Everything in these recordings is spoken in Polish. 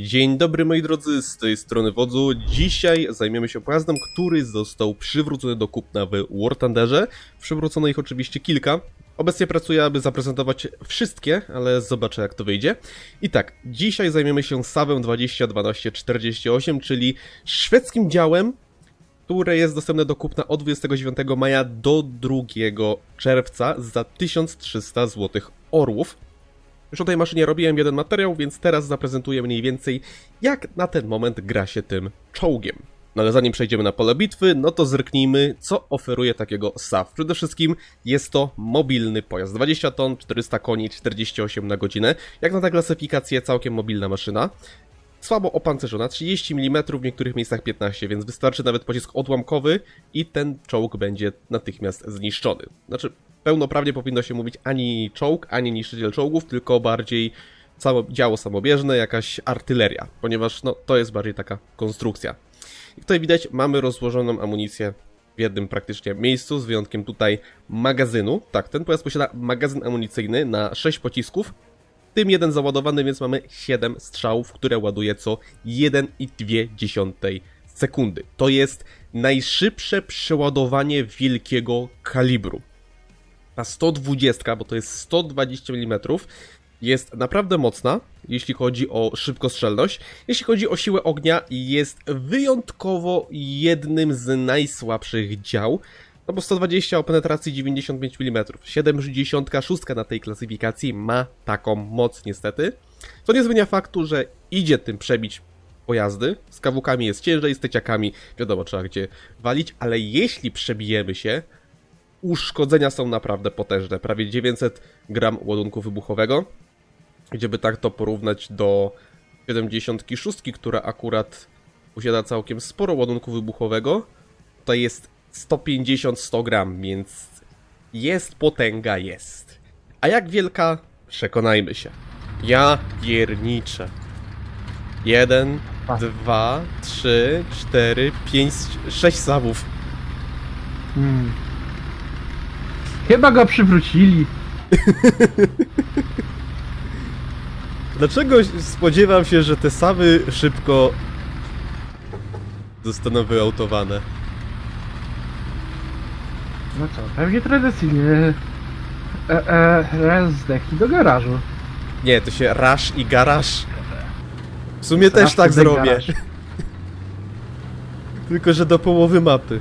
Dzień dobry moi drodzy, z tej strony Wodzu. Dzisiaj zajmiemy się pojazdem, który został przywrócony do kupna w War Thunderze. Przywrócono ich oczywiście kilka. Obecnie pracuję, aby zaprezentować wszystkie, ale zobaczę jak to wyjdzie. I tak, dzisiaj zajmiemy się Savem 201248, czyli szwedzkim działem, które jest dostępne do kupna od 29 maja do 2 czerwca za 1300 zł orłów. Już o tej maszynie robiłem jeden materiał, więc teraz zaprezentuję mniej więcej, jak na ten moment gra się tym czołgiem. No ale zanim przejdziemy na pole bitwy, no to zerknijmy, co oferuje takiego SAF. Przede wszystkim jest to mobilny pojazd. 20 ton, 400 koni, 48 na godzinę. Jak na tę klasyfikację, całkiem mobilna maszyna. Słabo opancerzona, 30 mm, w niektórych miejscach 15, więc wystarczy nawet pocisk odłamkowy i ten czołg będzie natychmiast zniszczony. Znaczy, pełnoprawnie powinno się mówić ani czołg, ani niszczyciel czołgów, tylko bardziej całe działo samobieżne, jakaś artyleria, ponieważ no, to jest bardziej taka konstrukcja. I tutaj widać, mamy rozłożoną amunicję w jednym praktycznie miejscu, z wyjątkiem tutaj magazynu. Tak, ten pojazd posiada magazyn amunicyjny na 6 pocisków, tym jeden załadowany, więc mamy 7 strzałów, które ładuje co 1,2 sekundy. To jest najszybsze przeładowanie wielkiego kalibru. Ta 120, bo to jest 120 mm, jest naprawdę mocna, jeśli chodzi o szybkostrzelność. Jeśli chodzi o siłę ognia, jest wyjątkowo jednym z najsłabszych dział. No bo 120 o penetracji 95 mm. 76 na tej klasyfikacji ma taką moc niestety. Co nie zmienia faktu, że idzie tym przebić pojazdy. Z kawłkami jest ciężej, z tyciakami wiadomo trzeba gdzie walić, ale jeśli przebijemy się, uszkodzenia są naprawdę potężne. Prawie 900 gram ładunku wybuchowego. Gdzieby tak to porównać do 76, która akurat posiada całkiem sporo ładunku wybuchowego, to jest 150-100 gram, więc jest potęga, jest. A jak wielka? Przekonajmy się. Ja pierniczę. Jeden, A. dwa, trzy, cztery, pięć, sześć sawów. Hmm. Chyba go przywrócili. Dlaczego spodziewam się, że te sawy szybko zostaną wyautowane? No co, pewnie tradycyjnie. E, e, raz zdechli do garażu. Nie, to się rasz i garaż. W sumie też Raz tak tutaj zrobię. garaż. Tylko, że do połowy mapy.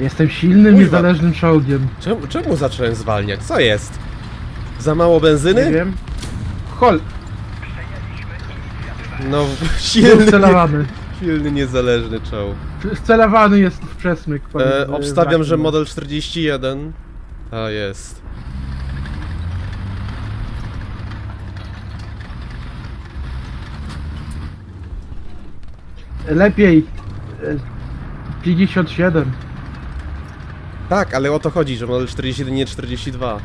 Jestem silnym, niezależnym czołgiem. Czemu, czemu zacząłem zwalniać? Co jest? Za mało benzyny? Nie wiem. Hol, No, silny, celowany. silny, niezależny czołg. Celowany jest w przesmyk. E, pomiędzy obstawiam, że model 41. A jest. Lepiej. E, 57. Tak, ale o to chodzi, że model 41 nie 42.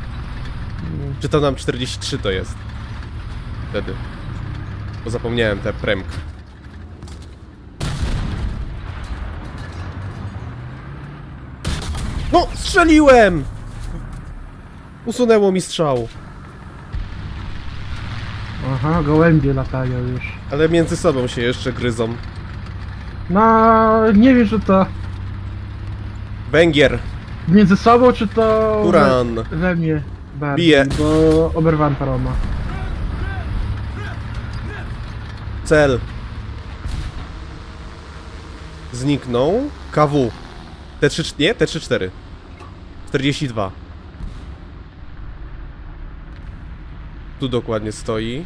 Czy to nam 43 to jest? Wtedy. Bo zapomniałem te premk. No, strzeliłem! Usunęło mi strzał. Aha, gołębie latają już. Ale między sobą się jeszcze gryzą. No, nie wiem, czy to Węgier, między sobą, czy to Uran. we, we mnie bardziej, Bije. bo oberwałem paroma. cel. Zniknął. KW. T3, nie? T34. 42. Tu dokładnie stoi.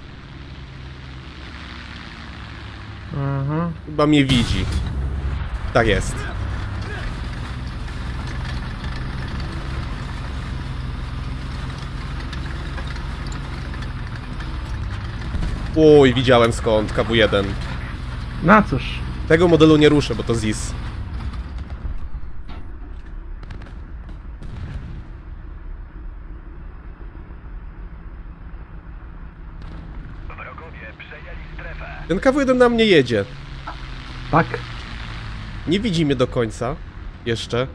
Aha. Chyba mnie widzi. Tak jest. Oj, widziałem skąd, KW1. Na cóż. Tego modelu nie ruszę, bo to ZIS. Ten KW1 na mnie jedzie. Tak. Nie widzi mnie do końca. Jeszcze.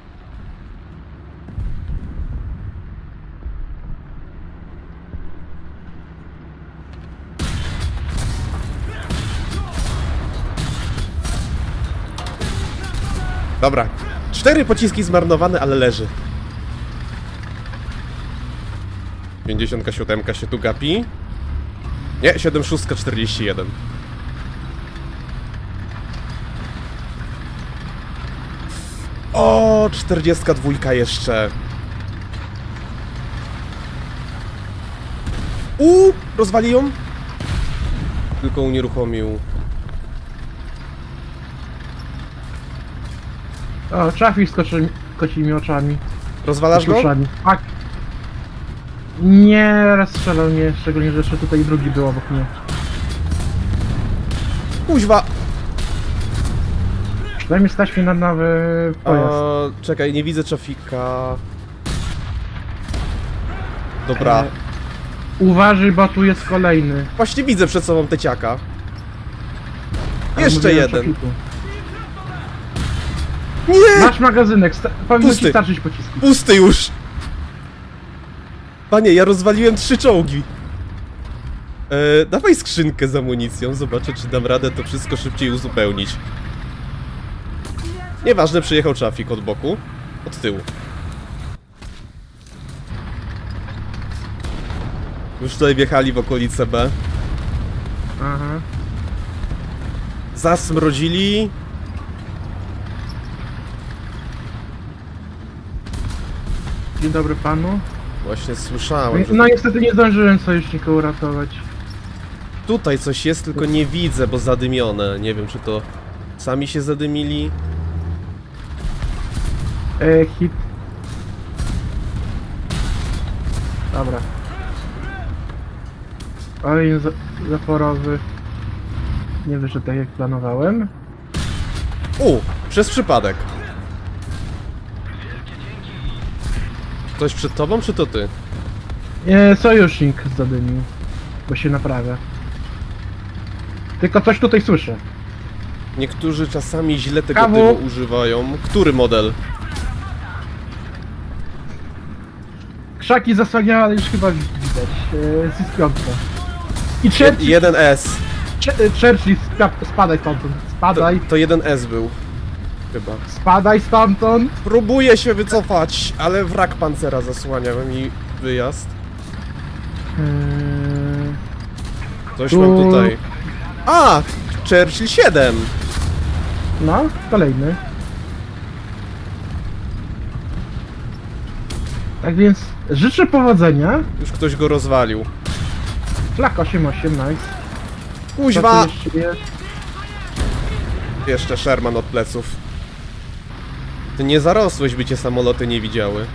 Dobra. Cztery pociski zmarnowane, ale leży. 57 się tu gapi. Nie, 76 41. O, 42 jeszcze. U, rozwali ją. Tylko unieruchomił. O, trafi z koczy, kocimi oczami. Rozwalasz go? Uszami. Tak. Nie, raz strzelał mnie, szczególnie, że jeszcze tutaj drugi był obok mnie. Kuźwa! Przynajmniej stać mnie na nowy pojazd. A, czekaj, nie widzę trafika. Dobra. E, Uważaj, bo tu jest kolejny. Właśnie widzę przed sobą teciaka. Ale Jeszcze mówiłem o jeden. trafiku. Nie! Masz magazynek, sta- powinno Pusty. ci starczyć pocisku. Pusty już! Panie, ja rozwaliłem trzy czołgi. E, dawaj skrzynkę z amunicją, zobaczę czy dam radę to wszystko szybciej uzupełnić. Nieważne, przyjechał trafik od boku. Od tyłu. Już tutaj wjechali w okolice B. Aha. Zasmrodzili. Dzień dobry panu. Właśnie słyszałem, że No niestety nie zdążyłem sojusznika uratować. tutaj coś jest, tylko nie widzę, bo zadymione. Nie wiem, czy to sami się zadymili. E, hit. Dobra. Za zaporowy. Nie wyszedł tak jak planowałem. U, przez przypadek. Ktoś przed tobą, czy to ty? E, sojusznik zadymił. Bo się naprawia. Tylko coś tutaj słyszę. Niektórzy czasami źle tego Kawu. dymu używają. Który model? Krzaki zasłaniają, ale już chyba widać. E, piątka. I Churchill, 1S. Ch- e, Churchill spa- spadaj stamtąd. To, Spadaj, to 1S był. Chyba. spadaj stamtąd. Próbuję się wycofać, ale wrak pancera zasłania mi wyjazd. Eee, Coś Tu- mam tutaj. A! Churchill 7! No, kolejny. Tak więc życzę powodzenia. Już ktoś go rozwalił. Flak 88, nice. Kuźwa! Jeszcze Sherman od pleców. Ty nie zarosłeś, by cię samoloty nie widziały.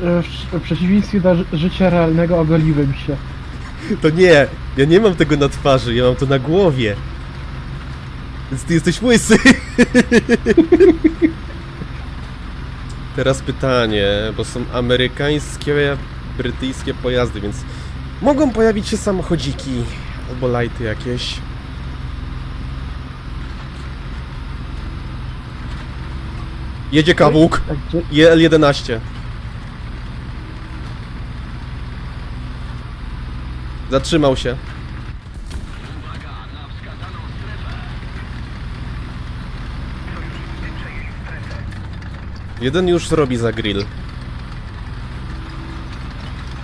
W, w, w przeciwieństwie do ży- życia realnego ogoliłem się. To nie, ja nie mam tego na twarzy, ja mam to na głowie. Więc ty jesteś łysy. Teraz pytanie, bo są amerykańskie, brytyjskie pojazdy, więc mogą pojawić się samochodziki albo lighty jakieś. Jedzie kawłuk, Tak, gdzie- JL-11. Zatrzymał się. Jeden już zrobi za grill.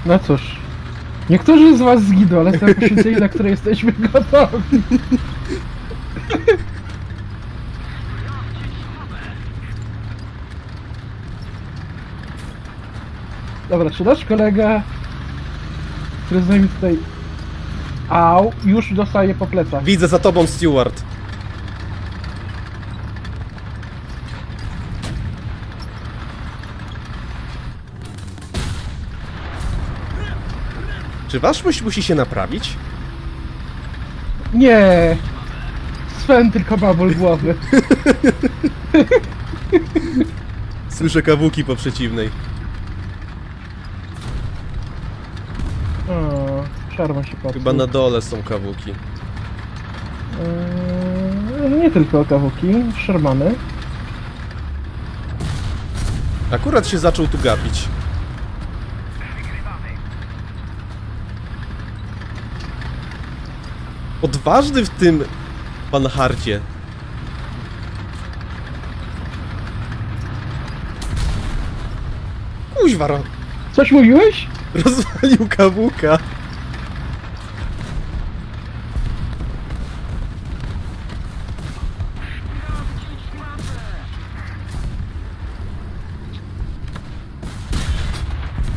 No cóż. Niektórzy z was zginą, ale są poświęceni, na które jesteśmy gotowi. Dobra, czy nasz kolega, który z nami tutaj... Au, już dostaje po plecach. Widzę za tobą, Stewart. Czy wasz musi, musi się naprawić? Nie! Sven tylko ma ból głowy. Słyszę kawuki po przeciwnej. Szarma się patrzy. Chyba na dole są kawuki. Eee, nie tylko kawuki, Shermany. Akurat się zaczął tu gapić. Odważny w tym Pan hardzie. Kuźwa, ro- Coś mówiłeś? rozwalił kawuka.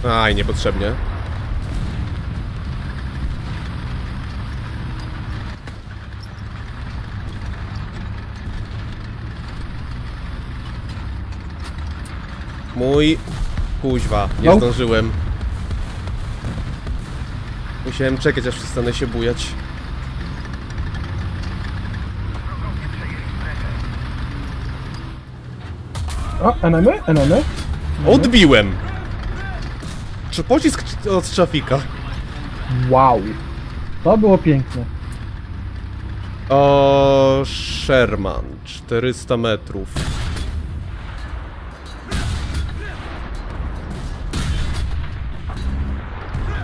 Aj, niepotrzebnie. Mój... Kuźwa, nie No. zdążyłem. Musiałem czekać, aż przestanę się bujać. O, enemy? Enemy? Odbiłem! Czy pocisk od trafika? Wow. To było piękne. O, Sherman, 400 metrów.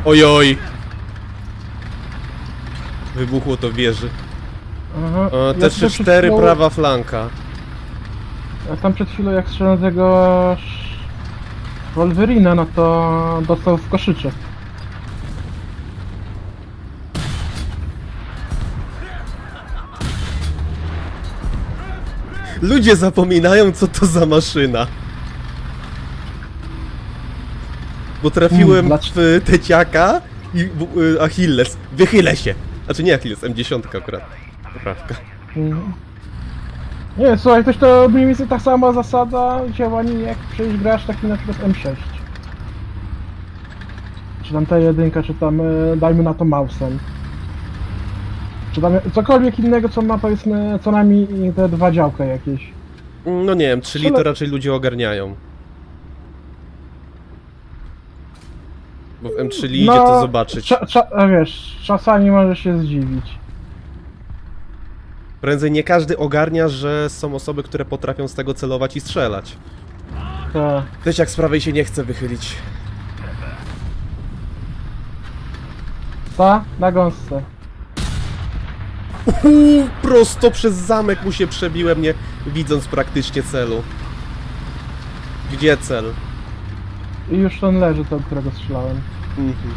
Ojoj! Wybuchło to w wieży. Aha. O, Ja te tam przed 3-4 chwilą- prawa flanka. Ja tam przed chwilą jak strzelam tego... Wolverina, no to dostał w koszyczek. Ludzie zapominają, co to za maszyna. Bo trafiłem Mm, dlaczego? w teciaka i w, y, Achilles. Wychylę się. Znaczy nie Achilles, M10 akurat. Poprawka. Mhm. Nie, słuchaj, też to mniej więcej ta sama zasada działania jak przecież grasz taki na przykład M6. Czy tam T1, czy tam e, dajmy na to Mausem. Czy tam cokolwiek innego, co ma powiedzmy co najmniej te dwa działka jakieś. No nie wiem, 3 Szale- lito raczej ludzie ogarniają. Bo w M3 idzie to zobaczyć. Cza, cza, a wiesz, czasami możesz się zdziwić. Prędzej nie każdy ogarnia, że są osoby, które potrafią z tego celować i strzelać. To, Teciak z prawej się nie chce wychylić. ta na gąsce. Uuu, prosto przez zamek mu się przebiłem, nie widząc praktycznie celu. Gdzie cel? I już ten leży, ten, którego strzelałem. Mhm.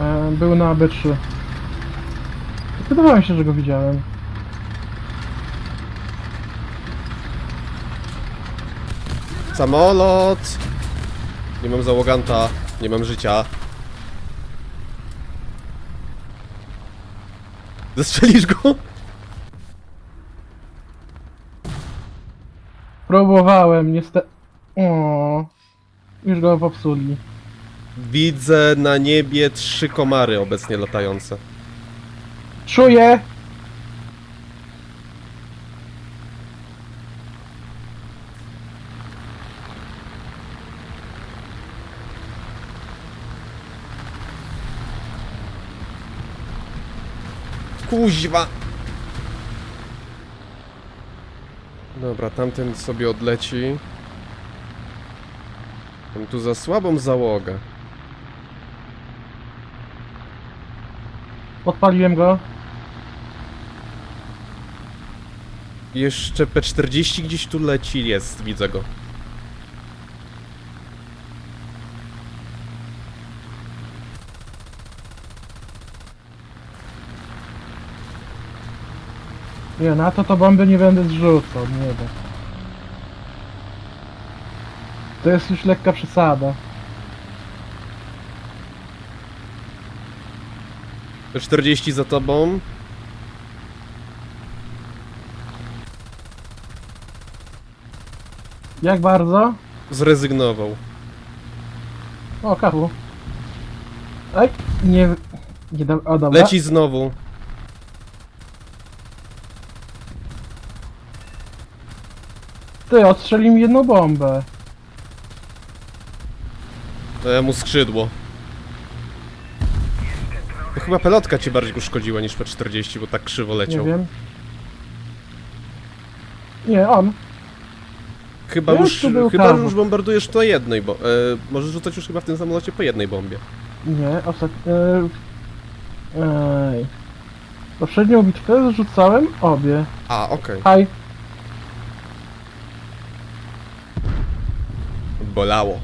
E, był na B3. Wydawało mi się, że go widziałem. Samolot! Nie mam załoganta, nie mam życia. Zastrzelisz go? Próbowałem, niestety. O, już go popsuli. Widzę na niebie trzy komary obecnie latające. Czuję! Kuźwa! Dobra, tamten sobie odleci. Mam tu za słabą załogę. Podpaliłem go. Jeszcze P40 gdzieś tu leci, jest, widzę go. Nie, na to to bomby nie będę zrzucał, nie wiem. To jest już lekka przesada. P40 za tobą. Jak bardzo? Zrezygnował. O, kawu. Ej, nie... Nie da... O, dobra. Leci znowu. Ty, odstrzelił mi jedną bombę. To ja mu skrzydło. To chyba pelotka cię bardziej uszkodziła niż P40, bo tak krzywo Nie leciał. wiem. Nie, on. Chyba Już już, tu był chyba kawał. już bombardujesz to jednej, bo e, możesz rzucać już chyba w tym samolocie po jednej bombie. Nie, ostatnio... Ej. Poprzednią bitwę zrzucałem obie. A, okej. Haj. Bolało.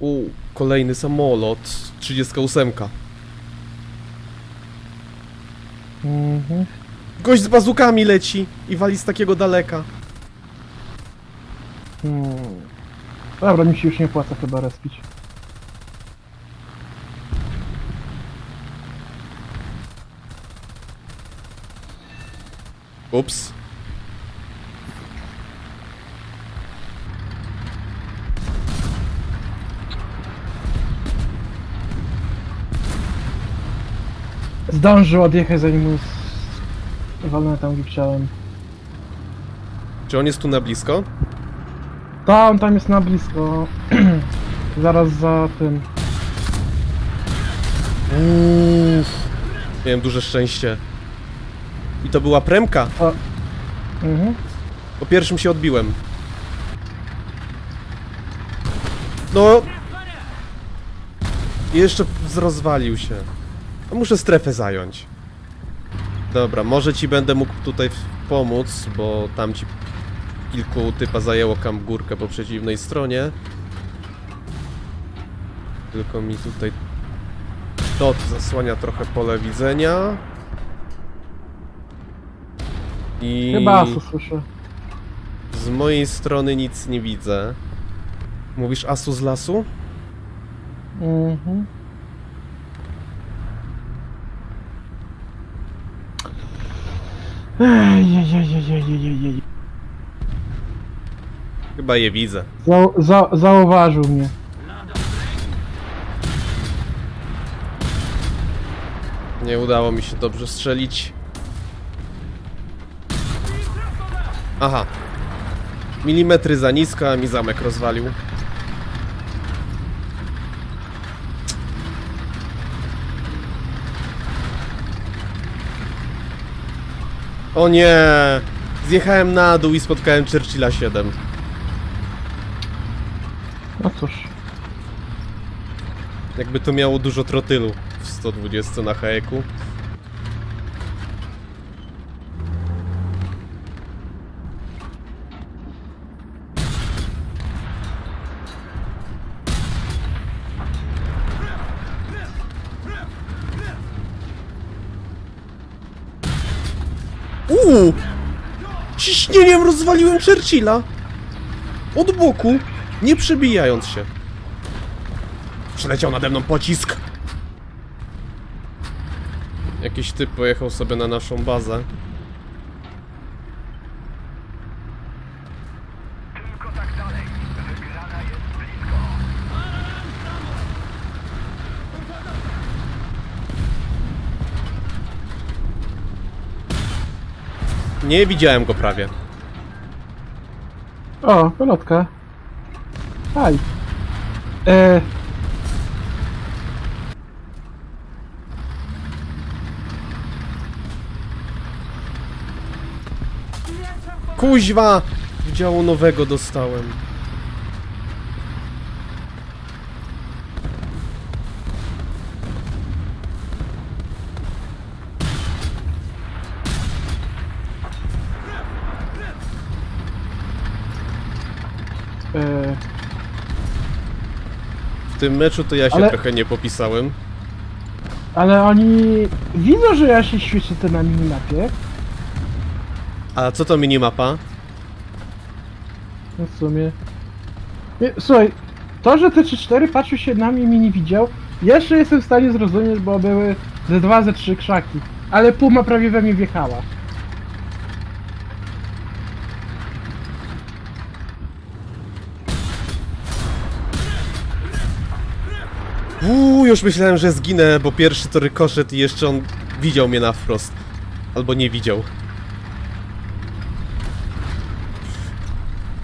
U, kolejny samolot. 38. Mhm. Gość z bazukami leci i wali z takiego daleka. Hmm. Dobra, mi się już nie opłaca chyba respić. Ups. Zdążył odjechać zanim mu z... walnę tam gdzie chciałem. Czy on jest tu na blisko? Ta, on tam jest na blisko. Zaraz za tym. Uff. Miałem duże szczęście. I to była premka. Mhm. Po pierwszym się odbiłem. No. I Jeszcze rozwalił się. Muszę strefę zająć. Dobra, może ci będę mógł tutaj pomóc, bo tam ci kilku typa zajęło kam górkę po przeciwnej stronie. Tylko mi tutaj dot zasłania trochę pole widzenia. I... Chyba Asu słyszę. Z mojej strony nic nie widzę. Mówisz Asu z lasu? Mhm. Ejejejejejejejej. Chyba je widzę. Zau za zauważył mnie. Nie udało mi się dobrze strzelić. Aha. Milimetry za nisko, a mi zamek rozwalił. O nie! Zjechałem na dół i spotkałem Churchilla 7. No cóż. Jakby to miało dużo trotylu w 120 na haeku. Ciśnieniem rozwaliłem Churchilla! Od boku, nie przebijając się. Przeleciał nade mną pocisk. Jakiś typ pojechał sobie na naszą bazę. Nie widziałem go prawie. O, pelotka. Haj. E, Kuźwa! Działu nowego dostałem. e, W tym meczu to ja się Ale- trochę nie popisałem. ale oni widzą, że ja się świecę na minimapie. A co to minimapa? No w sumie. Nie, Słuchaj, to, że te 3-4 patrzył się na mnie i mnie nie widział, jeszcze jestem w stanie zrozumieć, bo były ze dwa, ze trzy krzaki. Ale puma prawie we mnie wjechała. Uuu, już myślałem, że zginę, bo pierwszy to rykoszet i jeszcze on widział mnie na wprost. Albo nie widział.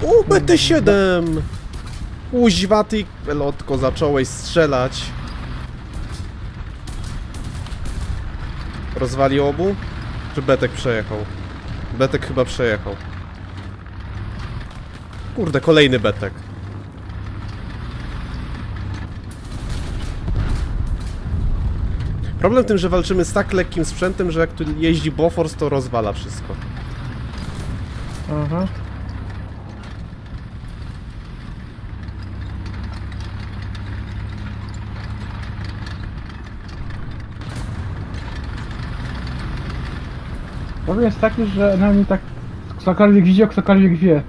U, BT-7! Uźwa ty, pelotko, zacząłeś strzelać. Rozwali obu? Czy Betek przejechał? Betek chyba przejechał. Kurde, kolejny Betek. Problem w tym, że walczymy z tak lekkim sprzętem, że jak tu jeździ Bofors, to rozwala wszystko. Aha. Problem jest taki, że na mnie tak ktokolwiek widział, ktokolwiek wie.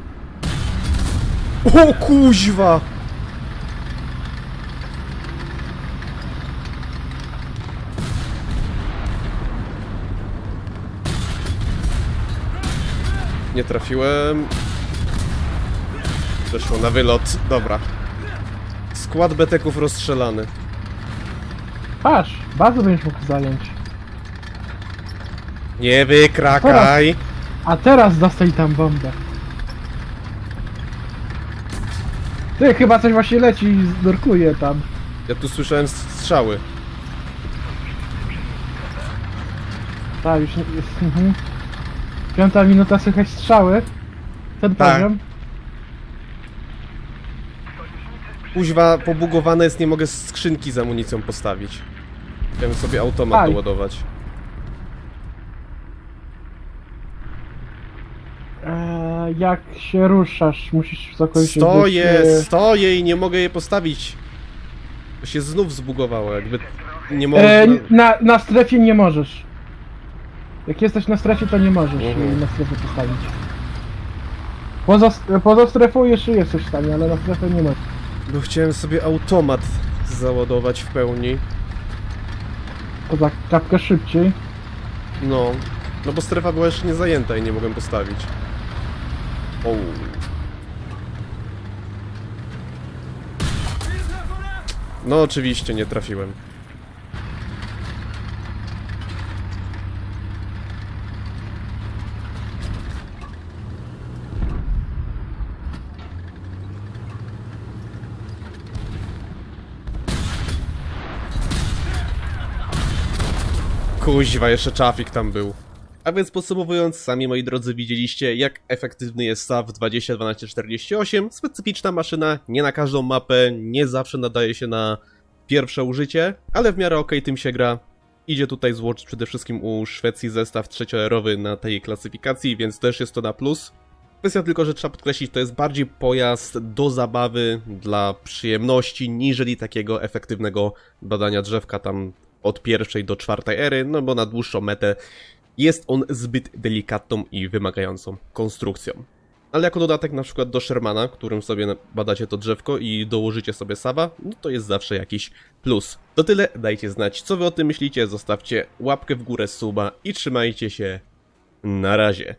O kuźwa! Nie trafiłem. Przeszło na wylot. Dobra. Skład beteków rozstrzelany. Patrz, bazę będziesz mógł zająć. Nie wykrakaj! A teraz dostaj tam bombę. Ty, chyba coś właśnie leci i zdorkuje tam. Ja tu słyszałem strzały. Tak, już nie- jest. Mhm. Piąta minuta słychać strzały. Ten Tak. poziom. Kuźwa pobugowane jest, nie mogę skrzynki z amunicją postawić. Chciałem sobie automat Aj. doładować. Eee, jak się ruszasz, musisz całkowicie Stoję, być, e, stoję i nie mogę je postawić. To się znów zbugowało, jakby nie. E, na, na strefie nie możesz. Jak jesteś na strefie, to nie możesz Mhm. na strefę postawić. Poza, poza strefą jeszcze jesteś w stanie, ale na strefę nie możesz. Bo chciałem sobie automat załadować w pełni. To tak kapkę szybciej. No. No bo strefa była jeszcze nie zajęta i nie mogłem postawić. O. No oczywiście nie trafiłem. Kuźwa, jeszcze trafik tam był. A więc podsumowując, sami moi drodzy widzieliście jak efektywny jest SAW 201248. Specyficzna maszyna, nie na każdą mapę, nie zawsze nadaje się na pierwsze użycie, ale w miarę okej tym się gra. Idzie tutaj złożyć przede wszystkim u Szwecji zestaw trzecioerowy na tej klasyfikacji, więc też jest to na plus. Kwestia tylko, że trzeba podkreślić, to jest bardziej pojazd do zabawy, dla przyjemności, niżeli takiego efektywnego badania drzewka tam od pierwszej do czwartej ery, no bo na dłuższą metę jest on zbyt delikatną i wymagającą konstrukcją. Ale jako dodatek na przykład do Shermana, którym sobie badacie to drzewko i dołożycie sobie Sawa, no to jest zawsze jakiś plus. To tyle, dajcie znać co wy o tym myślicie, zostawcie łapkę w górę, suba i trzymajcie się. Na razie.